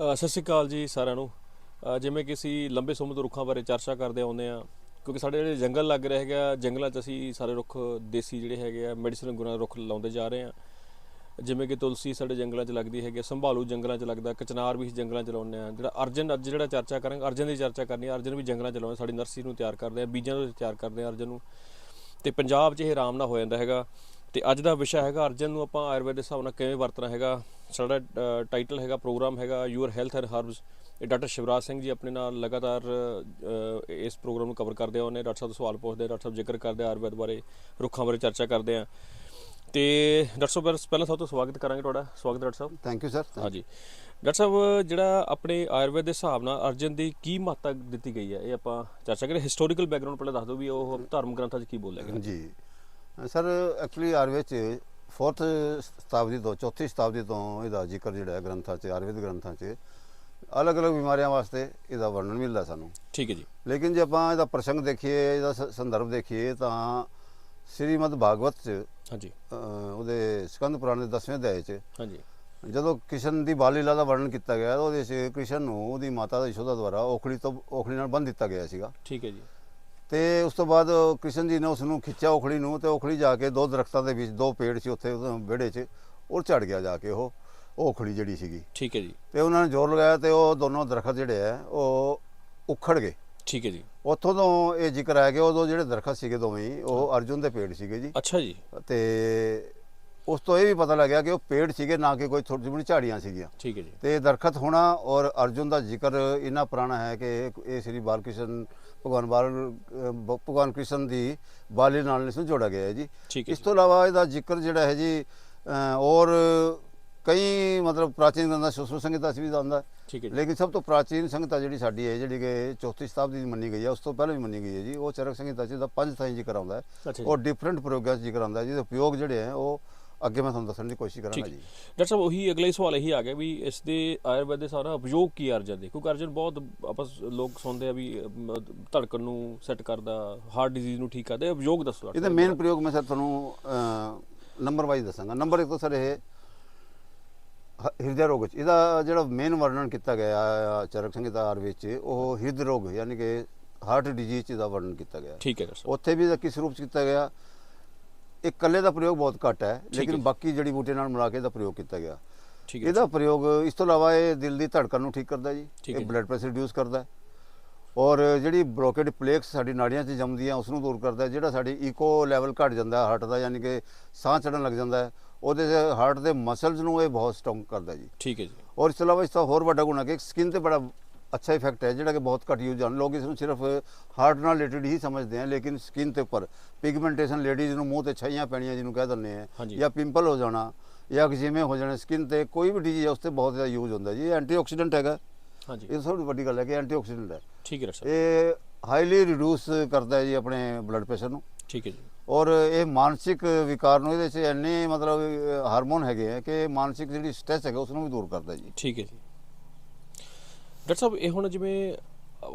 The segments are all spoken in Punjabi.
ਸਤਿ ਸ਼੍ਰੀ ਅਕਾਲ ਜੀ ਸਾਰਿਆਂ ਨੂੰ। ਜਿਵੇਂ ਕਿ ਅਸੀਂ ਲੰਬੇ ਸਮੇਂ ਤੋਂ ਰੁੱਖਾਂ ਬਾਰੇ ਚਰਚਾ ਕਰਦੇ ਆਉਂਦੇ ਆ ਕਿਉਂਕਿ ਸਾਡੇ ਜਿਹੜੇ ਜੰਗਲ ਲੱਗ ਰਹੇ ਹੈਗਾ ਜੰਗਲਾਂ 'ਚ ਅਸੀਂ ਸਾਰੇ ਰੁੱਖ ਦੇਸੀ ਜਿਹੜੇ ਹੈਗੇ ਆ ਮੈਡੀਸਨ ਗੁਣਾਂ ਦੇ ਰੁੱਖ ਲਾਉਂਦੇ ਜਾ ਰਹੇ ਆ ਜਿਵੇਂ ਕਿ ਤੁਲਸੀ ਸਾਡੇ ਜੰਗਲਾਂ 'ਚ ਲੱਗਦੀ ਹੈਗੀ ਆ, ਸੰਭਾਲੂ ਜੰਗਲਾਂ 'ਚ ਲੱਗਦਾ ਕਚਨਾਰ ਵੀ ਅਸੀਂ ਜੰਗਲਾਂ 'ਚ ਲਾਉਂਦੇ ਆ ਜਿਹੜਾ ਅਰਜਨ ਅੱਜ ਜਿਹੜਾ ਚਰਚਾ ਕਰਾਂਗੇ ਅਰਜਨ ਦੀ ਚਰਚਾ ਕਰਨੀ ਆ ਅਰਜਨ ਵੀ ਜੰਗਲਾਂ 'ਚ ਲਾਉਂਦੇ ਸਾਡੀ ਨਰਸਰੀ ਨੂੰ ਤਿਆਰ ਕਰਦੇ ਆ ਬੀਜਾਂ ਨੂੰ ਤਿਆਰ ਕਰਦੇ ਆ ਅਰਜਨ ਨੂੰ। ਤੇ ਪੰਜਾਬ 'ਚ ਇਹ ਆਰਾਮ ਨਾਲ ਹੋ ਜਾਂਦਾ ਹੈਗਾ। ਤੇ ਅੱਜ ਦਾ ਵਿਸ਼ਾ ਹੈਗਾ ਅਰਜਨ ਨੂੰ ਆਪਾਂ ਆਯੁਰਵੇਦ ਦੇ ਹਿਸਾਬ ਨਾਲ ਕਿਵੇਂ ਵਰਤਣਾ ਹੈਗਾ ਸਾਡਾ ਟਾਈਟਲ ਹੈਗਾ ਪ੍ਰੋਗਰਾਮ ਹੈਗਾ ਯੂਅਰ ਹੈਲਥ ਐਂਡ ਹਰਬਸ ਇਹ ਡਾਕਟਰ ਸ਼ਿਵਰਾਜ ਸਿੰਘ ਜੀ ਆਪਣੇ ਨਾਲ ਲਗਾਤਾਰ ਇਸ ਪ੍ਰੋਗਰਾਮ ਨੂੰ ਕਵਰ ਕਰਦੇ ਆ ਉਹਨੇ ਡਾਕਟਰ ਸਾਹਿਬ ਤੋਂ ਸਵਾਲ ਪੁੱਛਦੇ ਡਾਕਟਰ ਸਾਹਿਬ ਜ਼ਿਕਰ ਕਰਦੇ ਆਯੁਰਵੇਦ ਬਾਰੇ ਰੁੱਖਾਂ ਬਾਰੇ ਚਰਚਾ ਕਰਦੇ ਆ। ਤੇ ਡਾਕਟਰ ਸਾਹਿਬ ਪਹਿਲਾਂ ਸਭ ਤੋਂ ਸਵਾਗਤ ਕਰਾਂਗੇ ਤੁਹਾਡਾ। ਸਵਾਗਤ ਡਾਕਟਰ ਸਾਹਿਬ। ਥੈਂਕ ਯੂ ਸਰ ਹਾਂਜੀ। ਡਾਕਟਰ ਸਾਹਿਬ ਜਿਹੜਾ ਆਪਣੇ ਆਯੁਰਵੇਦ ਦੇ ਹਿਸਾਬ ਨਾਲ ਅਰਜਨ ਦੀ ਕੀ ਮਹੱਤਤਾ ਦਿੱਤੀ ਗਈ ਹੈ ਇਹ ਆਪਾਂ ਚਰਚਾ ਕਰੀਏ। ਹਿਸਟੋਰੀਕਲ ਬੈਕਗ੍ਰਾਉਂਡ ਪਹਿਲਾਂ ਦੱਸ ਦਿਓ ਵੀ ਉਹ ਧਰਮ ਗ੍ਰੰਥਾਂ 'ਚ ਕੀ ਬੋਲਿਆ ਗਿਆ। ਜੀ। ਸਰ ਐਕਚੁਅਲੀ ਆਯੁਰਵੇਦ ਚ 4th ਸ਼ਤਾਬਦੀ ਤੋਂ ਚੌਥੀ ਸ਼ਤਾਬਦੀ ਤੋਂ ਇਹਦਾ ਜ਼ਿਕਰ ਜਿਹੜਾ ਹੈ ਗ੍ਰੰਥਾਂ ਚ ਆਯੁਰਵੇਦ ਗ੍ਰੰਥਾਂ ਚ ਅਲੱਗ-ਅਲੱਗ ਬਿਮਾਰੀਆਂ ਵਾਸਤੇ ਇਹਦਾ ਵਰਣਨ ਮਿਲਦਾ ਸਾਨੂੰ। ਠੀਕ ਹੈ ਜੀ। ਲੇਕਿਨ ਜੇ ਆਪਾਂ ਇਹਦਾ ਪ੍ਰਸੰਗ ਦੇਖੀਏ ਇਹਦਾ ਸੰਦਰਭ ਦੇਖੀਏ ਤਾਂ ਸ੍ਰੀਮਦ ਭਾਗਵਤ ਚ ਹਾਂਜੀ। ਉਹਦੇ ਸਕੰਦ ਪੁਰਾਣ ਦੇ 10ਵੇਂ ਅਧਿਆਏ ਚ ਹਾਂਜੀ। ਜਦੋਂ ਕ੍ਰਿਸ਼ਨ ਦੀ ਬਾਲ ਲੀਲਾ ਦਾ ਵਰਣਨ ਕੀਤਾ ਗਿਆ ਉਹਦੇ 'ਚ ਕ੍ਰਿਸ਼ਨ ਨੂੰ ਉਹਦੀ ਮਾਤਾ ਯਸ਼ੋਦਾ ਦੁਆਰਾ ਔਖਲੀ ਤੋਂ ਔਖਲੀ ਨਾਲ ਬੰਨ੍ਹ ਦਿੱਤਾ ਗਿਆ ਸੀਗਾ। ਠੀਕ ਹੈ ਜੀ। ਤੇ ਉਸ ਤੋਂ ਬਾਅਦ ਕ੍ਰਿਸ਼ਨ ਜੀ ਨੇ ਉਸ ਨੂੰ ਖਿੱਚਿਆ ਔਖਲੀ ਨੂੰ ਤੇ ਔਖਲੀ ਜਾ ਕੇ ਦੋ ਦਰਖਤਾਂ ਦੇ ਵਿੱਚ ਦੋ ਪੇੜ ਸੀ ਉੱਥੇ ਵਿਹੜੇ 'ਚ ਉਹ ਝੜ ਗਿਆ ਜਾ ਕੇ ਉਹ ਔਖਲੀ ਜਿਹੜੀ ਸੀਗੀ। ਠੀਕ ਹੈ ਜੀ। ਤੇ ਉਹਨਾਂ ਨੇ ਜ਼ੋਰ ਲਗਾਇਆ ਤੇ ਉਹ ਦੋਨੋਂ ਦਰਖਤ ਜਿਹੜੇ ਆ ਉਹ ਉਖੜ ਗਏ। ਠੀਕ ਹੈ ਜੀ। ਉੱਥੋਂ ਤੋਂ ਇਹ ਜ਼ਿਕਰ ਆਇਆ ਕਿ ਉਦੋਂ ਜਿਹੜੇ ਦਰਖਤ ਸੀਗੇ ਦੋਵੇਂ ਉਹ ਅਰਜੁਨ ਦੇ ਪੇੜ ਸੀਗੇ ਜੀ। ਅੱਛਾ ਜੀ। ਤੇ ਉਸ ਤੋਂ ਇਹ ਵੀ ਪਤਾ ਲੱਗਿਆ ਕਿ ਉਹ ਪੇੜ ਸੀਗੇ ਨਾ ਕਿ ਕੋਈ ਛੋਟੀ ਜਿਹੀ ਝਾੜੀਆਂ ਸੀਗੀਆਂ। ਠੀਕ ਹੈ ਜੀ। ਤੇ ਦਰਖਤ ਹੋਣਾ ਔਰ ਅਰਜੁਨ ਦਾ ਜ਼ਿਕਰ ਇੰਨਾ ਪੁਰਾਣਾ ਹੈ ਕਿ ਇਹ ਸ੍ਰੀ ਬਾਲਕ੍ਰਿਸ਼ਨ ਭਗਵਾਨ ਬਾਲ ਭਗਵਾਨ ਕ੍ਰਿਸ਼ਨ ਦੀ ਬਾਲੀ ਨਾਲ ਇਸ ਨੂੰ ਜੋੜਿਆ ਗਿਆ ਹੈ ਜੀ। ਠੀਕ ਹੈ ਇਸ ਜੀ। ਤੋਂ ਇਲਾਵਾ ਇਹਦਾ ਜ਼ਿਕਰ ਜਿਹੜਾ ਹੈ ਜੀ ਔਰ ਕਈ ਮਤਲਬ ਪ੍ਰਾਚੀਨ ਗ੍ਰੰਥਾਂ ਸੁਸੂ ਸੰਗੀਤਾ ਚ ਵੀ ਆਉਂਦਾ ਹੈ। ਠੀਕ ਹੈ ਜੀ। ਲੇਕਿਨ ਸਭ ਤੋਂ ਪ੍ਰਾਚੀਨ ਸੰਗੀਤਾ ਜਿਹੜੀ ਸਾਡੀ ਹੈ ਜਿਹੜੀ ਕਿ ਚੌਥੀ ਸ਼ਤਾਬਦੀ ਦੀ ਮੰਨੀ ਗਈ ਹੈ ਉਸ ਤੋਂ ਪਹਿਲਾਂ ਵੀ ਮੰਨੀ ਗਈ ਹੈ ਜੀ। ਉਹ ਚਰਕ ਸੰਗੀਤਾ ਚ ਦਾ ਪੰਜ ਥਾਈ ਜ਼ਿਕਰ ਆਉਂਦਾ ਹੈ। ਅੱਛਾ ਜੀ। ਔਰ ਡਿਫਰੈਂਟ ਪ੍ਰਯੋਗਾਂ 'ਚ ਜ਼ਿਕਰ ਆਉਂਦਾ ਹੈ ਜਿਹਦੇ ਉਪਯੋਗ ਜਿਹੜੇ ਹੈ ਉਹ ਅੱਗੇ ਮੈਂ ਤੁਹਾਨੂੰ ਦੱਸਣ ਦੀ ਕੋਸ਼ਿਸ਼ ਕਰਾਂਗਾ ਜੀ। ਡਾਕਟਰ ਸਾਹਿਬ ਉਹੀ ਅਗਲਾ ਹੀ ਸਵਾਲ ਇਹੀ ਆ ਗਿਆ ਵੀ ਇਸ ਦੇ ਆਯੁਰਵੇਦ ਦੇ ਸਾਰਾ ਉਪਯੋਗ ਕੀ ਅਰਜਨ ਦੇ? ਕਿਉਂਕਿ ਅਰਜਨ ਬਹੁਤ ਆਪਾਂ ਲੋਕ ਸੁਣਦੇ ਆ ਵੀ ਧੜਕਣ ਨੂੰ ਸੈੱਟ ਕਰਦਾ ਹਾਰਟ ਡਿਜ਼ੀਜ਼ ਨੂੰ ਠੀਕ ਕਰਦਾ ਉਪਯੋਗ ਦੱਸੋ ਇਹਦੇ। ਮੇਨ ਪ੍ਰਯੋਗ ਮੈਂ ਸਰ ਤੁਹਾਨੂੰ ਨੰਬਰ ਵਾਈਜ਼ ਦੱਸਾਂਗਾ। ਨੰਬਰ ਇੱਕ ਤਾਂ ਸਰ ਇਹ ਹਿਰਦੇ ਰੋਗ ਚ। ਇਹਦਾ ਜਿਹੜਾ ਮੇਨ ਵਰਣਨ ਕੀਤਾ ਗਿਆ ਚਰਕ ਆਰ ਵਿੱਚ ਉਹ ਹਿਰਦੇ ਰੋਗ ਯਾਨੀ ਕਿ ਹਾਰਟ ਡਿਜ਼ੀਜ਼ ਦਾ ਵਰਣਨ ਕੀਤਾ ਗਿਆ। ਠੀਕ ਹੈ ਸਾਹਿਬ। ਉੱਥੇ ਵੀ ਇਹਦਾ ਕਿਸ ਰੂਪ ਚ ਕੀਤਾ ਗਿਆ? ਇਹ ਇਕੱਲੇ ਦਾ ਪ੍ਰਯੋਗ ਬਹੁਤ ਘੱਟ ਹੈ ਲੇਕਿਨ। ਬਾਕੀ ਜੜੀ ਬੂਟੇ ਨਾਲ ਮਿਲਾ ਕੇ ਇਹਦਾ ਪ੍ਰਯੋਗ ਕੀਤਾ ਗਿਆ ਠੀਕ ਹੈ ਇਹਦਾ ਪ੍ਰਯੋਗ ਇਸ ਤੋਂ ਇਲਾਵਾ ਇਹ ਦਿਲ ਦੀ ਧੜਕਨ ਨੂੰ ਠੀਕ ਕਰਦਾ ਜੀ ਇਹ। ਬਲੱਡ ਪ੍ਰੈਸ਼ਰ ਰਿਡਿਊਸ ਕਰਦਾ। ਔਰ ਜਿਹੜੀ ਬ੍ਰੋਕੇਡ ਪਲੇਕਸ ਸਾਡੀ ਨਾੜੀਆਂ 'ਚ ਜੰਮਦੀਆਂ ਉਸ ਨੂੰ ਦੂਰ ਕਰਦਾ। ਜਿਹੜਾ ਸਾਡੀ ਈਕੋ ਲੈਵਲ ਘਟ ਜਾਂਦਾ ਹਾਰਟ ਦਾ ਯਾਨੀ ਕਿ ਸਾਹ ਚੜਨ ਲੱਗ ਜਾਂਦਾ ਉਹਦੇ ਹਾਰਟ ਦੇ ਮਸਲਸ ਨੂੰ ਇਹ ਬਹੁਤ ਸਟਰੋਂਗ ਕਰਦਾ ਜੀ ਠੀਕ ਹੈ ਜੀ ਔਰ ਇਸ ਤੋਂ ਇਲਾਵਾ ਇਸ ਦਾ ਹੋਰ ਵੱਡਾ ਗੁਣ ਹੈ ਕਿ ਸਕਿਨ ਤੇ ਬੜਾ ਅੱਛਾ ਇਫੈਕਟ ਹੈ ਜਿਹੜਾ ਕਿ ਬਹੁਤ ਘੱਟ ਯੂਜ਼ ਹਨ ਲੋਕ ਇਸ ਨੂੰ ਸਿਰਫ ਹਾਰਟ ਨਾਲ ਰਿਲੇਟਡ ਹੀ ਸਮਝਦੇ ਹਨ ਲੇਕਿਨ ਸਕਿਨ ਤੇ ਉੱਪਰ। ਪਿਗਮੈਂਟੇਸ਼ਨ ਲੇਡੀਜ਼ ਨੂੰ ਮੂੰਹ ਤੇ ਛਾਈਆਂ ਪੈਣੀਆਂ ਜਿਹਨੂੰ ਕਹਿ ਦਿੰਦੇ ਆ। ਜਾਂ ਪਿੰਪਲ ਹੋ ਜਾਣਾ ਜਾਂ ਜਿਵੇਂ ਹੋ ਜਾਣਾ ਸਕਿਨ ਤੇ ਕੋਈ ਵੀ ਡਿਜ਼ੀਜ਼ ਉਸ ਤੇ ਬਹੁਤ ਜ਼ਿਆਦਾ ਯੂਜ਼ ਹੁੰਦਾ ਜੀ। ਇਹ ਐਂਟੀਆਕਸੀਡੈਂਟ ਹੈਗਾ। ਹਾਂਜੀ। ਇਹ ਸਭ ਤੋਂ ਵੱਡੀ ਗੱਲ ਹੈ ਕਿ ਐਂਟੀਆਕਸੀਡੈਂਟ ਹੈ। ਠੀਕ ਹੈ ਸਾਹਿਬ ਇਹ ਹਾਈਲੀ ਰਿਡਿਊਸ ਕਰਦਾ ਹੈ ਜੀ ਆਪਣੇ ਬਲੱਡ ਪ੍ਰੈਸ਼ਰ ਨੂੰ। ਠੀਕ ਹੈ ਜੀ। ਔਰ ਇਹ ਮਾਨਸਿਕ ਵਿਕਾਰ ਨੂੰ ਇਹਦੇ 'ਚ ਇੰਨੇ ਮਤਲਬ ਹਾਰਮੋਨ ਹੈਗੇ ਆ ਕਿ ਮਾਨਸਿਕ ਜਿਹੜੀ ਸਟ੍ਰੈਸ ਹੈਗਾ ਉਸ ਨੂੰ ਵੀ ਦੂਰ ਕਰਦਾ ਜੀ। ਠੀਕ ਹੈ ਜੀ। ਡਾਕਟਰ ਸਾਹਿਬ ਇਹ ਹੁਣ ਜਿਵੇਂ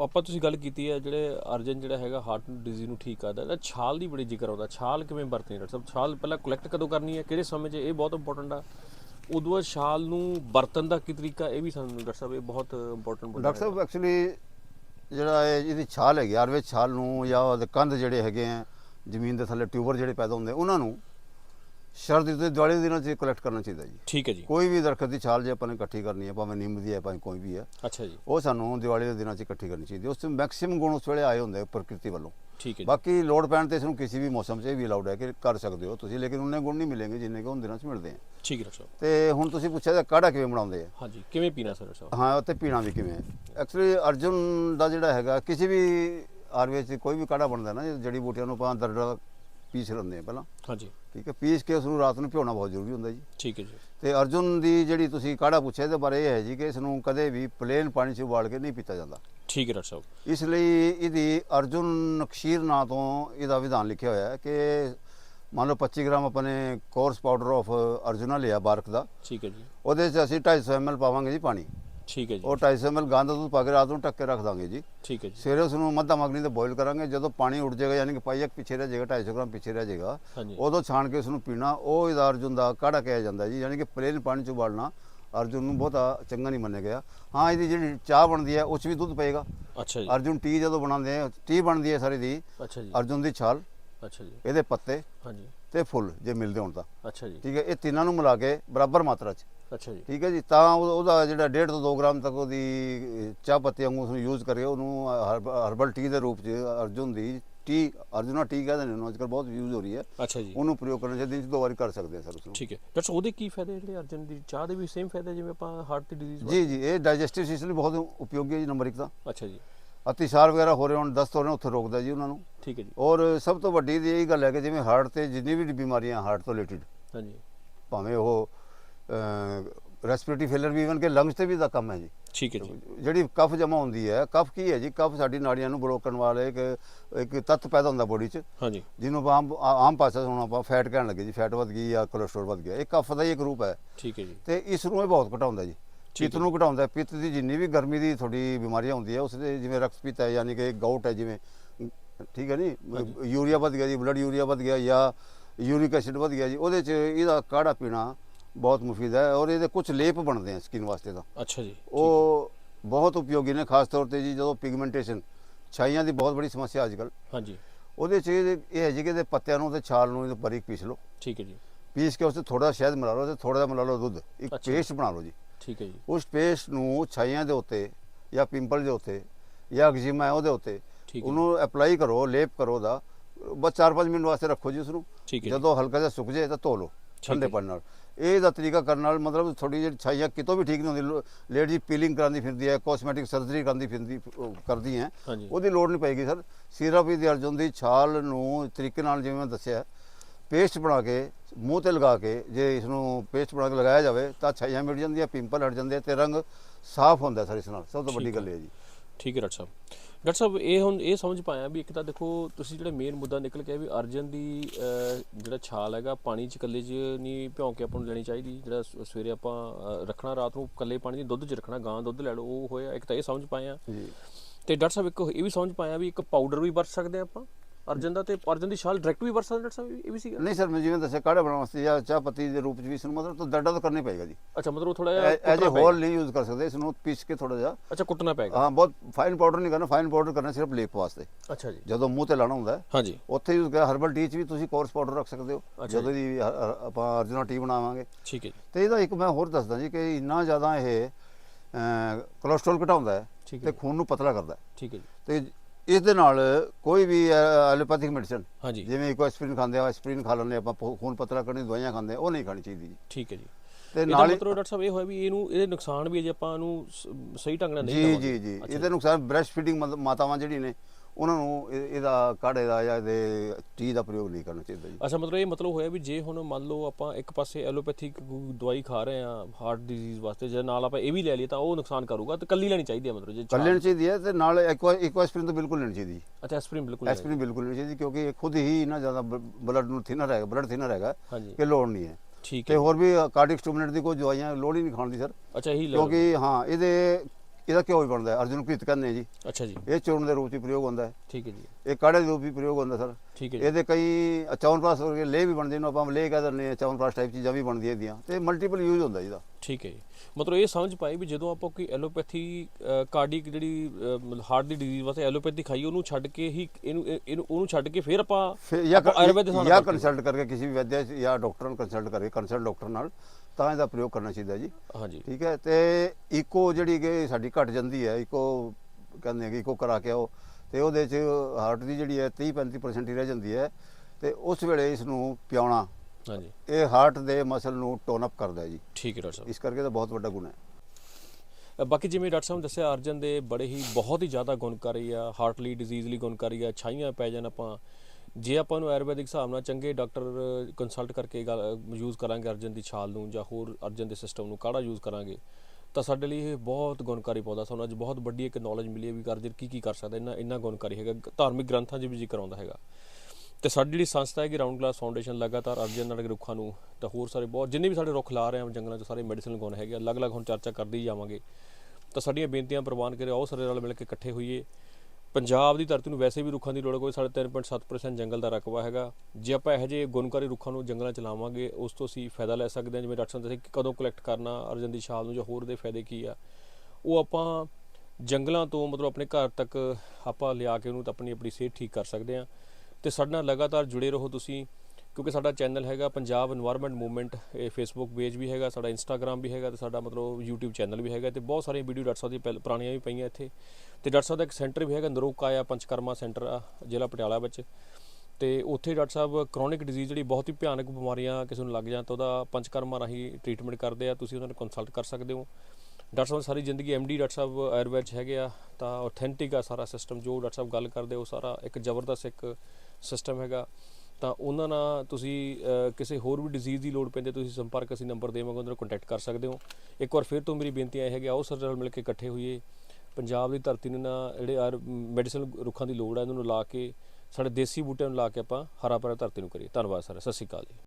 ਆਪਾਂ ਤੁਸੀਂ ਗੱਲ ਕੀਤੀ ਹੈ ਜਿਹੜੇ ਅਰਜਨ ਜਿਹੜਾ ਹੈਗਾ ਹਾਰਟ ਡਿਜ਼ੀਜ਼ ਨੂੰ ਠੀਕ ਕਰਦਾ ਇਹਦਾ ਛਾਲ ਦੀ ਬੜੀ ਜ਼ਿਕਰ ਆਉਂਦਾ, ਛਾਲ ਕਿਵੇਂ ਵਰਤਣੀ ਹੈ? ਡਾਕਟਰ ਸਾਹਿਬ ਛਾਲ ਪਹਿਲਾਂ ਕਲੈਕਟ ਕਦੋਂ ਕਰਨੀ ਹੈ? ਕਿਹੜੇ ਸਮੇਂ 'ਚ? ਇਹ ਬਹੁਤ ਇੰਪੋਰਟੈਂਟ ਆ। ਉਦੋਂ ਬਾਅਦ ਛਾਲ ਨੂੰ ਵਰਤਣ ਦਾ ਕੀ ਤਰੀਕਾ? ਇਹ ਵੀ ਸਾਨੂੰ ਡਾਕਟਰ ਸਾਹਿਬ ਇਹ ਬਹੁਤ ਇੰਪੋਰਟੈਂਟ ਡਾਕਟਰ ਸਾਹਿਬ ਐਕਚੁਅਲੀ ਜਿਹੜਾ ਇਹ ਇਹਦੀ ਛਾਲ ਹੈਗੀ ਆਰਵੇ ਛਾਲ ਨੂੰ ਜਾਂ ਉਹਦੇ ਕੰਧ ਜਿਹੜੇ ਹੈਗੇ ਆ, ਜ਼ਮੀਨ ਦੇ ਥੱਲੇ ਟਿਊਬਰ ਜਿਹੜੇ ਪੈਦਾ ਹੁੰਦੇ ਉਹਨਾਂ ਨੂੰ ਸ਼ਰਦ ਤੇ ਦਿਵਾਲੀ ਦੇ ਦਿਨਾਂ 'ਚ ਕਲੈਕਟ ਕਰਨਾ ਚਾਹੀਦਾ ਜੀ। ਠੀਕ ਹੈ ਜੀ। ਕੋਈ ਵੀ ਦਰਖਤ ਦੀ ਛਾਲ ਜੇ ਆਪਾਂ ਨੇ ਇਕੱਠੀ ਕਰਨੀ ਹੈ ਭਾਵੇਂ ਨਿੰਮ ਦੀ ਹੈ ਭਾਵੇਂ ਕੋਈ ਵੀ ਹੈ ਅੱਛਾ ਜੀ। ਉਹ ਸਾਨੂੰ ਦਿਵਾਲੀ ਦੇ ਦਿਨਾਂ 'ਚ ਇਕੱਠੀ ਕਰਨੀ ਚਾਹੀਦੀ ਹੈ। ਉਸ ਤੋਂ ਮੈਕਸਿਮਮ ਗੁਣ ਉਸ ਵੇਲੇ ਆਏ ਹੁੰਦੇ ਪ੍ਰਕਿਰਤੀ ਵੱਲੋਂ। ਠੀਕ ਹੈ ਜੀ। ਬਾਕੀ ਲੋਡ ਪੈਣ ਤੇ ਇਸ ਨੂੰ ਕਿਸੇ ਵੀ ਮੌਸਮ 'ਚ ਇਹ ਵੀ ਅਲਾਉਡ ਹੈ ਕਿ ਕਰ ਸਕਦੇ ਹੋ ਤੁਸੀਂ ਲੇਕਿਨ ਉਹਨੇ ਗੁਣ ਨਹੀਂ ਮਿਲਣਗੇ ਜਿੰਨੇ ਕਿ ਉਹਨਾਂ ਦਿਨਾਂ 'ਚ ਮਿਲਦੇ ਆ। ਠੀਕ ਹੈ ਡਾਕਟਰ ਸਾਹਿਬ। ਤੇ ਹੁਣ ਤੁਸੀਂ ਪੁੱਛਿਆ ਤਾਂ ਕਾੜਾ ਕਿਵੇਂ ਬਣਾਉਂਦੇ ਆ? ਹਾਂਜੀ ਕਿਵੇਂ ਪੀਣਾ ਸਰ ਡਾਕਟਰ ਸਾਹਿਬ? ਹਾਂ ਉੱਤੇ ਪੀਣਾ ਵੀ ਕਿਵੇਂ ਐਕਚੁਅਲੀ ਅਰਜੁਨ ਦਾ ਜਿਹੜਾ ਹੈਗਾ ਕਿਸੇ ਵੀ ਆਰਵੇ 'ਚ ਕੋਈ ਵੀ ਕਾੜਾ ਬਣਦਾ ਨਾ ਜੜੀ ਬੂਟੀਆਂ ਨੂੰ ਆਪਾਂ ਦਰੜਾ ਪੀਸ ਲੈਂਦੇ ਆ ਪਹਿਲਾਂ। ਹਾਂਜੀ। ਠੀਕ ਹੈ ਪੀਸ ਕੇ ਉਸ ਨੂੰ ਰਾਤ ਨੂੰ ਭਿਉਣਾ ਬਹੁਤ ਜ਼ਰੂਰੀ ਹੁੰਦਾ ਜੀ। ਠੀਕ ਹੈ ਜੀ। ਤੇ ਅਰਜੁਨ ਦੀ ਜਿਹੜੀ ਤੁਸੀਂ ਕਾੜਾ ਪੁੱਛਿਆ ਇਹਦੇ ਬਾਰੇ ਇਹ ਹੈ ਜੀ ਕਿ ਇਸ ਨੂੰ ਕਦੇ ਵੀ ਪਲੇਨ ਪਾਣੀ 'ਚ ਉਬਾਲ ਕੇ ਨਹੀਂ ਪੀਤਾ ਜਾਂਦਾ। ਠੀਕ ਹੈ ਡਾਕਟਰ ਸਾਹਿਬ। ਇਸ ਲਈ ਇਹਦੀ ਅਰਜੁਨ ਨਕਸ਼ੀਰ ਨਾਂ ਤੋਂ ਇਹਦਾ ਵਿਧਾਨ ਲਿਖਿਆ ਹੋਇਆ ਹੈ ਕਿ ਮੰਨ ਲਓ 25 ਗ੍ਰਾਮ ਆਪਾਂ ਨੇ ਕੋਰਸ ਪਾਊਡਰ ਆਫ ਅਰਜੁਨਾ ਲਿਆ ਬਾਰਕ ਦਾ। ਠੀਕ ਹੈ ਜੀ। ਉਹਦੇ 'ਚ ਅਸੀਂ 250 ml ਪਾਵਾਂਗੇ ਜੀ ਪਾਣੀ। ਠੀਕ ਹੈ ਜੀ। ਉਹ 250 ml ਗੰਦ ਦੁੱਧ ਪਾ ਕੇ ਰਾਤ ਨੂੰ ਢੱਕ ਕੇ ਰੱਖ ਦਾਂਗੇ ਜੀ। ਠੀਕ ਹੈ ਜੀ। ਸਵੇਰੇ ਉਸ ਨੂੰ ਮੱਧਮ ਅਗਨੀ ਤੇ ਬੋਇਲ ਕਰਾਂਗੇ। ਜਦੋਂ ਪਾਣੀ ਉੱਡ ਜਾਏਗਾ ਯਾਨੀ ਕਿ ਪਾਈਆ ਪਿੱਛੇ ਰਹਿ ਜਾਏਗਾ 250 ਗ੍ਰਾਮ ਪਿੱਛੇ ਰਹਿ ਜਾਏਗਾ ਉਦੋਂ ਛਾਣ ਕੇ ਉਸ ਨੂੰ ਪੀਣਾ। ਉਹ ਇਹਦਾ ਅਰਜੁਨ ਦਾ ਕਾੜਾ ਕਿਹਾ ਜਾਂਦਾ ਜੀ ਯਾਨੀ ਕਿ ਪਲੇਨ ਪਾਣੀ ਚ ਉਬਾਲਣਾ। ਅਰਜੁਨ ਨੂੰ ਬਹੁਤਾ ਚੰਗਾ ਨਹੀਂ ਮੰਨਿਆ ਗਿਆ। ਹਾਂ ਇਹਦੀ ਜਿਹੜੀ ਚਾਹ ਬਣਦੀ ਹੈ ਉਸ 'ਚ ਵੀ ਦੁੱਧ ਪਏਗਾ। ਅੱਛਾ ਜੀ। ਅਰਜੁਨ ਟੀ ਜਦੋਂ ਬਣਾਉਂਦੇ ਆ ਟੀ ਬਣਦੀ ਹੈ ਸਾਰੀ ਦੀ। ਅੱਛਾ ਜੀ। ਅਰਜੁਨ ਦੀ ਛਾਲ ਅੱਛਾ ਜੀ। ਇਹਦੇ ਪੱਤੇ ਹਾਂਜੀ। ਤੇ ਫੁੱਲ ਜੇ ਮਿਲਦੇ ਹੋਣ ਤਾਂ। ਅੱਛਾ ਜੀ। ਠੀਕ ਹੈ ਇਹ ਤਿੰਨਾਂ ਨੂੰ ਮਿਲਾ ਕੇ ਬਰਾਬਰ ਮਾਤਰਾ 'ਚ। ਅੱਛਾ ਜੀ। ਠੀਕ ਹੈ ਜੀ ਤਾਂ ਉਹ- ਉਹਦਾ ਜਿਹੜਾ 1.5 ਤੋਂ 2 ਗ੍ਰਾਮ ਤੱਕ ਉਹਦੀ ਅਹ, ਚਾਹ ਪੱਤੀ ਵਾਂਗੂ ਉਸਨੂੰ ਯੂਜ਼ ਕਰਕੇ ਉਹਨੂੰ ਹਰਬਲ ਟੀ ਦੇ ਰੂਪ 'ਚ ਅਰਜੁਨ ਦੀ ਟੀ ਅਰਜੁਨਾ ਟੀ ਕਹਿੰਦੇ ਨੇ ਉਹਨੂੰ ਅੱਜਕੱਲ ਬਹੁਤ ਯੂਜ਼ ਹੋ ਰਹੀ ਹੈ। ਅੱਛਾ ਜੀ। ਉਹਨੂੰ ਪ੍ਰਯੋਗ ਕਰਨਾ ਚਾਹੀਦਾ ਦਿਨ 'ਚ ਦੋ ਵਾਰੀ ਕਰ ਸਕਦੇ ਆ ਸਰ ਉਸਨੂੰ। ਠੀਕ ਹੈ। ਡਾਕਟਰ ਸਾਹਿਬ ਉਹਦੇ ਕੀ ਫਾਇਦੇ ਜਿਹੜੇ ਅਰਜਨ ਦੀ ਚਾਹ ਦੇ ਵੀ ਸੇਮ ਫਾਇਦੇ ਜਿਵੇਂ ਆਪਾਂ ਹਾਰਟ ਦੀ ਡਿਜ਼ੀਜ਼ ਜੀ ਜੀ ਇਹ ਡਾਈਜੈਸਟਿਵ ਸਿਸਟਮ ਲਈ ਬਹੁਤ ਉਪਯੋਗੀ ਹੈ ਜੀ ਨੰਬਰ 1 ਤਾਂ। ਅੱਛਾ ਜੀ। ਅਤਿਸਾਰ ਵਗੈਰਾ ਹੋ ਰਹੇ ਹੋਣ ਦਸਤ ਹੋ ਰਹੇ ਹੋਣ, ਉੱਥੇ ਰੋਕਦਾ ਜੀ ਉਹਨਾਂ ਨੂੰ। ਠੀਕ ਹੈ ਜੀ। ਔਰ ਸਭ ਤੋਂ ਵੱਡੀ ਦੀ ਇਹ ਗੱਲ ਹੈ ਕਿ ਜਿਵੇਂ ਹਾਰਟ ਤੇ ਜਿੰਨੀ ਵੀ ਬਿਮਾਰੀਆਂ ਹਾਰਟ ਤੋਂ ਰਿਲੇਟਡ ਹਾਂਜੀ। ਭਾਵੇਂ ਉਹ ਰੈਸਪੀਰੇਟਰੀ ਫੇਲਰ ਵੀ ਇਵਨ ਕਿ ਲੰਗਸ ਤੇ ਵੀ ਦਾ ਕੰਮ ਹੈ ਜੀ। ਠੀਕ ਹੈ ਜੀ। ਜਿਹੜੀ ਕਫ ਜਮਾ ਹੁੰਦੀ ਹੈ ਕਫ ਕੀ ਹੈ ਜੀ? ਕਫ ਸਾਡੀ ਨਾੜੀਆਂ ਨੂੰ ਬਲੋਕ ਕਰਨ ਵਾਲੇ ਇੱਕ ਇੱਕ ਤੱਤ ਪੈਦਾ ਹੁੰਦਾ ਬੋਡੀ 'ਚ। ਹਾਂਜੀ। ਜਿਹਨੂੰ ਆਮ ਆਮ 'ਚ ਹੁਣ ਆਪਾਂ ਫੈਟ ਕਹਿਣ ਲੱਗੇ ਜੀ। ਫੈਟ ਵੱਧ ਗਈ ਜਾਂ ਕੋਲੇਸਟ੍ਰੋਲ ਵੱਧ ਗਿਆ। ਇਹ ਕਫ ਦਾ ਹੀ ਇੱਕ ਰੂਪ ਹੈ। ਠੀਕ ਹੈ ਜੀ। ਤੇ ਇਸ ਨੂੰ ਇਹ ਬਹੁਤ ਘਟਾਉਂਦਾ ਜੀ। ਪਿੱਤ ਨੂੰ ਘਟਾਉਂਦਾ ਹੈ। ਪਿੱਤ ਦੀ ਜਿੰਨੀ ਵੀ ਗਰਮੀ ਦੀ ਥੋੜੀ ਬਿਮਾਰੀਆਂ ਹੁੰਦੀਆਂ ਉਸ ਦੇ ਜਿਵੇਂ ਰਕਤ ਪਿੱਤ ਹੈ ਯਾਨੀ ਕਿ ਗਾਊਟ ਹੈ ਜਿਵੇਂ ਠੀਕ ਹੈ ਨਹੀਂ ਯੂਰੀਆ ਵੱਧ ਗਿਆ ਜੀ ਬਲੱਡ ਯੂਰੀਆ ਵੱਧ ਗਿਆ ਜਾਂ ਯੂਰਿਕ ਐਸਿਡ ਵੱਧ ਗਿਆ ਜੀ ਉਹਦੇ 'ਚ ਇਹਦਾ ਕਾੜਾ ਪੀਣਾ ਬਹੁਤ ਮੁਫੀਦ ਹੈ ਔਰ ਇਹਦੇ ਕੁਝ ਲੇਪ ਬਣਦੇ ਆ ਸਕਿਨ ਵਾਸਤੇ ਤਾਂ। ਅੱਛਾ ਜੀ ਉਹ ਬਹੁਤ ਉਪਯੋਗੀ ਨੇ ਖਾਸ ਤੌਰ ਤੇ ਜੀ ਜਦੋਂ ਪਿਗਮੈਂਟੇਸ਼ਨ ਛਾਈਆਂ ਦੀ ਬਹੁਤ ਬੜੀ ਸਮੱਸਿਆ ਅੱਜ ਕੱਲ ਹਾਂਜੀ। ਉਹਦੇ 'ਚ ਇਹ ਹੈ ਜੀ ਕਿ ਇਹਦੇ ਪੱਤਿਆਂ ਨੂੰ ਤੇ ਛਾਲ ਨੂੰ ਇਹਦੇ ਬਰੀਕ ਪੀਸ ਲਓ। ਠੀਕ ਹੈ ਜੀ। ਪੀਸ ਕੇ ਉਸ 'ਤੇ ਥੋੜਾ ਸ਼ਹਿਦ ਮਿਲਾ ਲਓ ਤੇ ਥੋੜਾ ਜਿਹਾ ਮਿਲਾ ਲਓ ਦੁੱਧ। ਇੱਕ। ਪੇਸਟ ਬਣਾ ਲਓ ਜੀ। ਠੀਕ ਹੈ ਜੀ। ਉਸ ਪੇਸਟ ਨੂੰ ਛਾਈਆਂ ਦੇ ਉੱਤੇ ਜਾਂ ਪਿੰਪਲ ਦੇ ਉੱਤੇ ਜਾਂ ਐਗਜ਼ੀਮਾ ਉਹਦੇ ਉੱਤੇ ਉਹਨੂੰ ਅਪਲਾਈ ਕਰੋ ਲੇਪ ਕਰੋ ਉਹਦਾ। ਬਸ 4-5 ਮਿੰਟ ਵਾਸਤੇ ਰੱਖੋ ਜੀ ਉਸ ਨੂੰ ਜੀ। ਜਦੋਂ ਹਲਕਾ ਜਿਹਾ ਸੁੱਕ ਜਾਏ ਤਾਂ ਧੋ ਲਓ ਠੰਡੇ। ਪਾਣੀ ਨਾਲ। ਇਹ ਦਾ ਤਰੀਕਾ ਕਰਨ ਨਾਲ ਮਤਲਬ ਥੋੜੀ ਜਿਹੀ ਛਾਈਆਂ ਕਿਤੋਂ ਵੀ ਠੀਕ ਨਹੀਂ ਹੁੰਦੀ ਲੇਡੀ ਜੀ ਪੀਲਿੰਗ ਕਰਾਉਂਦੀ ਫਿਰਦੀ ਹੈ ਕਾਸਮੈਟਿਕ ਸਰਜਰੀ ਕਰਾਉਂਦੀ ਫਿਰਦੀ ਕਰਦੀ ਹੈ। ਉਹਦੀ ਲੋੜ ਨਹੀਂ ਪਏਗੀ ਸਰ। ਸਿਰਫ ਇਹਦੀ ਅਰਜੁਨ ਦੀ ਛਾਲ ਨੂੰ ਤਰੀਕੇ ਨਾਲ ਜਿਵੇਂ ਮੈਂ ਦੱਸਿਆ ਪੇਸਟ ਬਣਾ ਕੇ ਮੂੰਹ ਤੇ ਲਗਾ ਕੇ ਜੇ ਇਸ ਨੂੰ ਪੇਸਟ ਬਣਾ ਕੇ ਲਗਾਇਆ ਜਾਵੇ ਤਾਂ ਛਾਈਆਂ ਮਿਟ ਜਾਂਦੀਆਂ ਪਿੰਪਲ ਹਟ ਜਾਂਦੇ ਤੇ ਰੰਗ ਸਾਫ਼ ਹੁੰਦਾ ਸਰ ਇਸ ਨਾਲ। ਸਭ ਤੋਂ ਵੱਡੀ ਗੱਲ ਇਹ ਹੈ ਜੀ। ਠੀਕ ਹੈ ਡਾਕਟਰ ਸਾਹਿਬ। ਡਾਕਟਰ ਸਾਹਿਬ ਇਹ ਹੁਣ ਇਹ ਸਮਝ ਪਾਇਆ ਵੀ ਇੱਕ ਤਾਂ ਦੇਖੋ ਤੁਸੀਂ ਜਿਹੜਾ ਮੇਨ ਮੁੱਦਾ ਨਿਕਲ ਕੇ ਵੀ ਅਰਜਨ ਦੀ ਜਿਹੜਾ ਛਾਲ ਹੈਗਾ ਪਾਣੀ ਚ ਇਕੱਲੇ ਚ ਨਹੀਂ ਭਿਉਂ ਕੇ ਆਪਾਂ ਨੂੰ ਲੈਣੀ ਚਾਹੀਦੀ। ਜਿਹੜਾ ਸਵੇਰੇ ਆਪਾਂ ਰੱਖਣਾ ਰਾਤ ਨੂੰ ਇਕੱਲੇ ਪਾਣੀ ਚ ਦੁੱਧ ਚ ਰੱਖਣਾ ਗਾਂ ਦੁੱਧ ਲੈ ਲਓ ਉਹ ਹੋਇਆ। ਇੱਕ ਤਾਂ ਇਹ ਸਮਝ ਪਾਇਆ। ਜੀ। ਤੇ ਡਾਕਟਰ ਸਾਹਿਬ ਇੱਕ ਇਹ ਵੀ ਸਮਝ ਪਾਇਆ ਵੀ ਇੱਕ ਪਾਊਡਰ ਵੀ ਵਰਤ ਸਕਦੇ ਆ ਆਪਾਂ? ਅਰਜਨ ਦਾ ਤੇ ਅਰਜਨ ਦੀ ਛਾਲ ਡਾਇਰੈਕਟ ਵੀ ਡਾਕਟਰ ਸਾਹਿਬ ਇਹ ਵੀ ਸੀਗਾ? ਨਹੀਂ ਸਰ ਮੈਂ ਜਿਵੇਂ ਦੱਸਿਆ ਕਾੜਾ ਬਣਾਉਣ ਵਾਸਤੇ ਜਾਂ ਚਾਹ ਪੱਤੀ ਦੇ ਰੂਪ ਚ ਵੀ ਇਸ ਨੂੰ ਮਤਲਬ ਤਾਂ ਦਰਡਾ ਤਾਂ ਕਰਨਾ ਪਏਗਾ ਜੀ। ਅੱਛਾ ਮਤਲਬ ਥੋੜਾ ਜਿਹਾ ਐਜ ਪਏਗਾ। ਹੋਲ ਨਹੀਂ ਯੂਜ਼ ਕਰ ਸਕਦੇ ਇਸ ਨੂੰ ਪੀਸ ਕੇ ਥੋੜਾ ਜਿਹਾ। ਅੱਛਾ ਕੁੱਟਣਾ ਪਏਗਾ। ਹਾਂ ਬਹੁਤ ਫਾਈਨ ਪਾਊਡਰ ਨਹੀਂ ਕਰਨਾ ਫਾਈਨ ਪਾਊਡਰ ਕਰਨਾ ਸਿਰਫ ਲੇਪ ਵਾਸਤੇ। ਅੱਛਾ ਜੀ। ਜਦੋਂ ਮੂੰਹ ਤੇ ਲਾਣਾ ਹੁੰਦਾ ਹੈ, ਹਾਂਜੀ। ਉੱਥੇ ਯੂਜ਼ ਕਰ ਹਰਬਲ ਟੀ ਚ ਵੀ ਤੁਸੀਂ ਕੋਰਸ ਪਾਊਡਰ ਰੱਖ ਸਕਦੇ ਹੋ। ਜਦੋਂ ਦੀ ਆਪਾਂ ਅਰਜੁਨਾ ਟੀ ਬਣਾਵਾਂਗੇ। ਠੀਕ ਹੈ ਜੀ। ਤੇ ਇਹਦਾ ਇੱਕ ਮੈਂ ਹੋਰ ਦੱਸਦਾ ਜੀ ਕਿ ਇੰਨਾ ਜ਼ਿਆਦਾ ਇਹ ਕੋਲੇਸਟ੍ਰੋਲ ਘਟਾਉਂਦਾ ਹੈ ਤੇ ਖੂਨ ਨੂੰ ਪਤਲਾ ਕਰਦਾ ਹੈ। ਠੀਕ ਹੈ ਜੀ। ਤੇ ਇਸ ਦੇ ਨਾਲ ਕੋਈ ਵੀ ਐਲੋਪੈਥਿਕ ਮੈਡੀਸਨ ਹਾਂਜੀ। ਜਿਵੇਂ ਇੱਕ ਐਸਪਰੀਨ ਖਾਂਦੇ ਆ ਐਸਪਰੀਨ ਖਾ ਲੈਂਦੇ ਆਪਾਂ ਖੂਨ ਪਤਲਾ ਕਰਨ ਦੀ ਦਵਾਈਆਂ ਖਾਂਦੇ ਆ ਉਹ ਨਹੀਂ ਖਾਣੀ ਚਾਹੀਦੀ ਜੀ। ਠੀਕ ਹੈ ਜੀ। ਤੇ ਨਾਲ ਮਤਲਬ ਡਾਕਟਰ ਸਾਹਿਬ ਇਹ ਹੋਇਆ ਵੀ ਇਹਨੂੰ ਇਹਦੇ ਨੁਕਸਾਨ ਵੀ ਜੇ ਆਪਾਂ ਇਹਨੂੰ ਸਹੀ ਢੰਗ ਨਾਲ ਨਹੀਂ ਜੀ। ਜੀ ਜੀ। ਇਹਦੇ ਨੁਕਸਾਨ ਬ੍ਰੈਸਟ ਫੀਡਿੰਗ ਮਾਤਾਵਾਂ ਜਿਹੜੀ ਨੇ ਉਹਨਾਂ ਨੂੰ ਇਹ- ਇਹਦਾ ਕਾੜੇ ਦਾ ਜਾਂ ਇਹਦੇ ਟੀ ਦਾ ਪ੍ਰਯੋਗ ਨਹੀਂ ਕਰਨਾ ਚਾਹੀਦਾ ਜੀ। ਅੱਛਾ ਮਤਲਬ ਇਹ ਮਤਲਬ ਹੋਇਆ ਵੀ ਜੇ ਹੁਣ ਮੰਨ ਲਓ ਆਪਾਂ ਇੱਕ ਪਾਸੇ ਐਲੋਪੈਥਿਕ ਦਵਾਈ ਖਾ ਰਹੇ ਆ ਹਾਰਟ ਡਿਜ਼ੀਜ਼ ਵਾਸਤੇ ਜੇ ਨਾਲ ਆਪਾਂ ਇਹ ਵੀ ਲੈ ਲਈਏ ਤਾਂ ਉਹ ਨੁਕਸਾਨ ਕਰੂਗਾ ਤੇ ਕੱਲੀ ਲੈਣੀ ਚਾਹੀਦੀ ਹੈ ਮਤਲਬ ਜੇ ਚਾਰ- ਕੱਲਣ ਚਾਹੀਦੀ ਹੈ ਤੇ ਨਾਲ ਇੱਕ ਐਸਪਰੀਨ ਤਾਂ ਬਿਲਕੁਲ ਲੈਣੀ ਚਾਹੀਦੀ ਅੱਛਾ ਐਸਪਰੀਨ ਬਿਲਕੁਲ ਲੈਣੀ। ਐਸਪਰੀਨ ਬਿਲਕੁਲ ਨਹੀਂ ਚਾਹੀਦੀ ਕਿਉਂਕਿ ਇਹ ਖੁਦ ਹੀ ਇੰਨਾ ਜ਼ਿਆਦਾ ਬਲੱਡ ਨੂੰ ਥਿਨਰ ਹੈਗਾ ਬਲੱਡ ਥਿਨਰ ਹੈਗਾ ਹਾਂਜੀ। ਕਿ ਲੋੜ ਨਹੀਂ ਹੈ। ਠੀਕ ਤੇ ਹੈ। ਹੋਰ ਵੀ ਕਾਰਡਿਕ ਸਟਿਮੂਲੇਟਰ ਦੀ ਕੋਈ ਦਵਾਈਆਂ ਲੋੜ ਹੀ ਨਹੀਂ ਖਾਣ ਦੀ ਸਰ ਅੱਛਾ ਇਹੀ ਲੈ ਕਿਉਂਕਿ ਹਾਂ ਇਹਦੇ ਇਹਦਾ ਕਿਉਂ ਹੀ ਬਣਦਾ ਹੈ। ਅਰਜੁਨ ਪ੍ਰੀਤ ਕਹਿੰਦੇ ਜੀ। ਅੱਛਾ ਜੀ। ਇਹ ਚੂਰਨ ਦੇ ਰੂਪ 'ਚ ਪ੍ਰਯੋਗ ਹੁੰਦਾ ਹੈ। ਠੀਕ ਹੈ ਜੀ। ਇਹ ਕਾੜੇ ਦੇ ਰੂਪ 'ਚ ਪ੍ਰਯੋਗ ਹੁੰਦਾ ਸਰ। ਠੀਕ ਹੈ ਜੀ। ਇਹਦੇ ਕਈ ਚੌਨਪ੍ਰਾਸ਼ ਵਰਗੇ ਲੇ ਵੀ ਬਣਦੇ ਨੇ ਆਪਾਂ ਲੇ ਕਹਿ ਦਿੰਦੇ ਆ ਚੌਨਪ੍ਰਾਸ਼ ਟਾਈਪ ਚੀਜ਼ਾਂ ਵੀ ਬਣਦੀਆਂ ਇਹਦੀਆਂ। ਤੇ ਮਲਟੀਪਲ ਯੂਜ਼ ਹੁੰਦਾ ਇਹਦਾ। ਠੀਕ ਹੈ ਜੀ। ਮਤਲਬ ਇਹ ਸਮਝ ਪਾਈ ਵੀ ਜਦੋਂ ਆਪਾਂ ਕੋਈ ਐਲੋਪੈਥੀ ਕਾਰਡਿਕ ਜਿਹੜੀ ਹਾਰਟ ਦੀ ਡਿਜ਼ੀਜ਼ ਵਾਸਤੇ ਐਲੋਪੈਥੀ ਖਾਈ ਉਹਨੂੰ ਛੱਡ ਕੇ ਹੀ ਇਹਨੂੰ ਇਹ- ਇਹਨੂੰ ਉਹਨੂੰ ਛੱਡ ਕੇ ਫਿਰ ਆਪਾਂ ਆਯੁਰਵੈਦ ਨਾਲ ਜਾਂ। ਕੰਸਲਟ ਕਰਕੇ ਕਿਸੇ ਵੀ ਵੈਦਿਆ ਜਾਂ ਡਾਕਟਰ ਨੂੰ ਕੰਸਲਟ ਕਰਕੇ ਕੰਸਲਟ ਡਾਕਟਰ ਨਾਲ ਤਾਂ ਇਹਦਾ ਪ੍ਰਯੋਗ ਕਰਨਾ ਚਾਹੀਦਾ ਜੀ। ਹਾਂਜੀ। ਠੀਕ ਹੈ ਤੇ ਇਕੋ ਜਿਹੜੀ ਕਿ ਸਾਡੀ ਘਟ ਜਾਂਦੀ ਹੈ ਇਕੋ ਕਹਿੰਦੇ ਆ ਕਿ ਇਕੋ ਕਰਾ ਕੇ ਆਓ। ਤੇ ਉਹਦੇ ਚ ਹਾਰਟ ਦੀ ਜਿਹੜੀ ਹੈ 30 35% ਹੀ ਰਹਿ ਜਾਂਦੀ ਹੈ। ਤੇ ਉਸ ਵੇਲੇ ਇਸ ਨੂੰ ਪਿਆਉਣਾ ਹਾਂਜੀ। ਇਹ ਹਾਰਟ ਦੇ ਮਸਲ ਨੂੰ ਟੋਨ ਅਪ ਕਰਦਾ ਹੈ ਜੀ। ਠੀਕ ਹੈ ਡਾਕਟਰ ਸਾਹਿਬ। ਇਸ ਕਰਕੇ ਤਾਂ ਬਹੁਤ ਵੱਡਾ ਗੁਣ ਹੈ। ਬਾਕੀ ਜਿਵੇਂ ਡਾਕਟਰ ਸਾਹਿਬ ਦੱਸਿਆ ਅਰਜਨ ਦੇ ਬੜੇ ਹੀ ਬਹੁਤ ਹੀ ਜ਼ਿਆਦਾ ਗੁਣਕਾਰੀ ਆ ਹਾਰਟ ਲਈ ਡਿਜ਼ੀਜ਼ ਲਈ ਗੁਣਕਾਰੀ ਆ ਛਾਈਆਂ ਪੈ ਜਾਣ ਆਪਾਂ। ਜੇ ਆਪਾਂ ਨੂੰ ਆਯੁਰਵੈਦਿਕ ਹਿਸਾਬ ਨਾਲ ਚੰਗੇ ਡਾਕਟਰ ਕੰਸਲਟ ਕਰਕੇ ਯੂਜ਼ ਕਰਾਂਗੇ ਅਰਜਨ ਦੀ ਛਾਲ ਨੂੰ ਜਾਂ ਹੋਰ ਅਰਜਨ ਦੇ ਸਿਸਟਮ ਨੂੰ ਕਾੜਾ ਯੂਜ਼ ਕਰਾਂਗੇ, ਤਾਂ ਸਾਡੇ ਲਈ ਇਹ ਬਹੁਤ ਗੁਣਕਾਰੀ ਪੌਦਾ ਸਾਨੂੰ, ਅੱਜ ਬਹੁਤ ਵੱਡੀ ਇੱਕ ਨੌਲੇਜ ਮਿਲੀ ਹੈ ਵੀ ਅਰਜਨ ਕੀ ਕੀ ਕਰ ਸਕਦਾ, ਇੰਨਾ ਇੰਨਾ ਗੁਣਕਾਰੀ ਹੈਗਾ ਧਾਰਮਿਕ ਗ੍ਰੰਥਾਂ 'ਚ ਵੀ ਜ਼ਿਕਰ ਆਉਂਦਾ ਹੈਗਾ। ਤੇ ਸਾਡੀ ਜਿਹੜੀ ਸੰਸਥਾ ਹੈਗੀ ਕਿ ਰਾਉਂਡ ਗਲਾਸ ਫਾਊਂਡੇਸ਼ਨ ਲਗਾਤਾਰ ਅਰਜਨ ਨਾਲ ਰੁੱਖਾਂ ਨੂੰ, ਤਾਂ ਹੋਰ ਸਾਰੇ ਬਹੁਤ, ਜਿੰਨੇ ਵੀ ਸਾਡੇ ਰੁੱਖ ਲਾ ਰਹੇ ਆ ਜੰਗਲਾਂ 'ਚ, ਸਾਰੇ ਮੈਡੀਸਨਲ ਗੁਣ ਹੈਗੇ ਅਲੱਗ-ਅਲੱਗ ਹੁਣ ਚਰਚਾ ਕਰਦੇ ਹੀ ਜਾਵਾਂਗੇ। ਤਾਂ ਸਾਡੀਆਂ ਬੇਨਤੀਆਂ ਪ੍ਰਵਾਨ ਕਰੇ ਆਓ ਸਾਰੇ ਨਾਲ ਮਿਲ ਕੇ ਇਕੱਠੇ ਹੋਈਏ। ਪੰਜਾਬ ਦੀ ਧਰਤੀ ਨੂੰ ਵੈਸੇ ਵੀ ਰੁੱਖਾਂ ਦੀ ਲੋੜ ਹੈ, ਕੋਈ ਸਾਢੇ 3.7% ਜੰਗਲ ਦਾ ਰਕਬਾ ਹੈਗਾ। ਜੇ ਆਪਾਂ ਇਹੋ ਜਿਹੇ ਗੁਣਕਾਰੀ ਰੁੱਖਾਂ ਨੂੰ ਜੰਗਲਾਂ ਚ ਲਾਵਾਂਗੇ ਉਸ ਤੋਂ ਅਸੀਂ ਫਾਇਦਾ ਲੈ ਸਕਦੇ ਹਾਂ। ਜਿਵੇਂ ਡਾਕਟਰ ਸਾਹਿਬ ਦੱਸੇ ਕਿ ਕਦੋਂ ਕਲੈਕਟ ਕਰਨਾ ਅਰਜਨ ਦੀ ਛਾਲ ਨੂੰ ਜਾਂ ਹੋਰ ਦੇ ਫਾਇਦੇ ਕੀ ਆ। ਉਹ ਆਪਾਂ ਜੰਗਲਾਂ ਤੋਂ ਮਤਲਬ ਆਪਣੇ ਘਰ ਤੱਕ ਆਪਾਂ ਲਿਆ ਕੇ ਉਹਨੂੰ ਤਾਂ ਆਪਣੀ ਆਪਣੀ ਸਿਹਤ ਠੀਕ ਕਰ ਸਕਦੇ ਹਾਂ। ਤੇ ਸਾਡੇ ਨਾਲ ਲਗਾਤਾਰ ਜੁੜੇ ਰਹੋ ਤੁਸੀਂ। ਕਿਉਂਕਿ ਸਾਡਾ ਚੈਨਲ ਹੈਗਾ ਪੰਜਾਬ এনवायरमेंट ਮੂਵਮੈਂਟ ਇਹ ਫੇਸਬੁੱਕ ਪੇਜ ਵੀ ਹੈਗਾ, ਸਾਡਾ ਇੰਸਟਾਗ੍ਰam ਵੀ ਹੈਗਾ ਤੇ ਸਾਡਾ ਮਤਲਬ YouTube ਚੈਨਲ ਵੀ ਹੈਗਾ ਤੇ ਬਹੁਤ ਸਾਰੀਆਂ ਵੀਡੀਓ ਡਾਕਟਰ ਸਾਹਿਬ ਦੀ ਪੁਰਾਣੀਆਂ ਵੀ ਪਈਆਂ ਇੱਥੇ। ਤੇ ਡਾਕਟਰ ਸਾਹਿਬ ਦਾ ਇੱਕ ਸੈਂਟਰ ਵੀ ਹੈਗਾ ਨਰੋਕਾ ਆ ਪੰਚਕਰਮਾ ਸੈਂਟਰ ਆ, ਜ਼ਿਲ੍ਹਾ ਪਟਿਆਲਾ ਵਿੱਚ। ਤੇ ਉੱਥੇ ਡਾਕਟਰ ਸਾਹਿਬ ਕ੍ਰੋਨਿਕ ਡਿਜ਼ੀਜ਼ ਜਿਹੜੀ ਬਹੁਤ ਹੀ ਭਿਆਨਕ ਬਿਮਾਰੀਆਂ ਕਿਸੇ ਨੂੰ ਲੱਗ ਜਾਂ ਤਾਂ ਉਹਦਾ ਪੰਚਕਰਮਾ ਰਾਹੀਂ ਟ੍ਰੀਟਮੈਂਟ ਕਰਦੇ ਆ, ਤੁਸੀਂ ਉਹਨਾਂ ਨੂੰ ਕੰਸਲਟ ਕਰ ਸਕਦੇ ਹੋ। ਡਾਕਟਰ ਸਾਹਿਬ ਸਾਰੀ ਜ਼ਿੰਦਗੀ ਐਮਡੀ ਡਾਕਟਰ ਸਾਹਿਬ ਆਯੁਰਵੈਦ ਹੈਗੇ ਆ, ਤਾਂ ਆਥੈਂਟਿਕ ਆ ਸਾਰਾ ਸਿਸਟਮ ਜੋ ਡਾਕਟਰ ਸਾਹਿਬ ਗੱਲ ਕਰਦੇ ਉਹ ਸਾਰਾ ਇੱਕ ਜ਼ਬਰਦਸਤ ਇੱਕ ਸਿਸਟਮ ਹੈਗਾ। ਤਾਂ ਉਹਨਾਂ ਨਾਲ ਤੁਸੀਂ ਕਿਸੇ ਹੋਰ ਵੀ ਡਿਜ਼ੀਜ਼ ਦੀ ਲੋੜ ਪੈਂਦੇ ਤੁਸੀਂ ਸੰਪਰਕ ਅਸੀਂ ਨੰਬਰ ਦੇਵਾਂਗੇ, ਉਹਨਾਂ ਨੂੰ ਕੰਟੈਕਟ ਕਰ ਸਕਦੇ ਹੋ। ਇੱਕ ਵਾਰ ਫਿਰ ਤੋਂ ਮੇਰੀ ਬੇਨਤੀ ਇਹ ਹੈ ਕਿ ਆਓ ਸਰ ਨਾਲ ਮਿਲ ਕੇ ਇਕੱਠੇ ਹੋਈਏ। ਪੰਜਾਬ ਦੀ ਧਰਤੀ ਨੂੰ ਨਾ ਜਿਹੜੇ ਆਰ ਮੈਡੀਸਨ ਰੁੱਖਾਂ ਦੀ ਲੋੜ ਹੈ ਇਹਨਾਂ ਨੂੰ ਲਾ ਕੇ, ਸਾਡੇ ਦੇਸੀ ਬੂਟਿਆਂ ਨੂੰ ਲਾ ਕੇ ਆਪਾਂ ਹਰਾ ਭਰਾ ਧਰਤੀ ਨੂੰ ਕਰੀਏ। ਧੰਨਵਾਦ ਸਰ ਸਤਿ ਸ਼੍ਰੀ ਅਕਾਲ ਜੀ।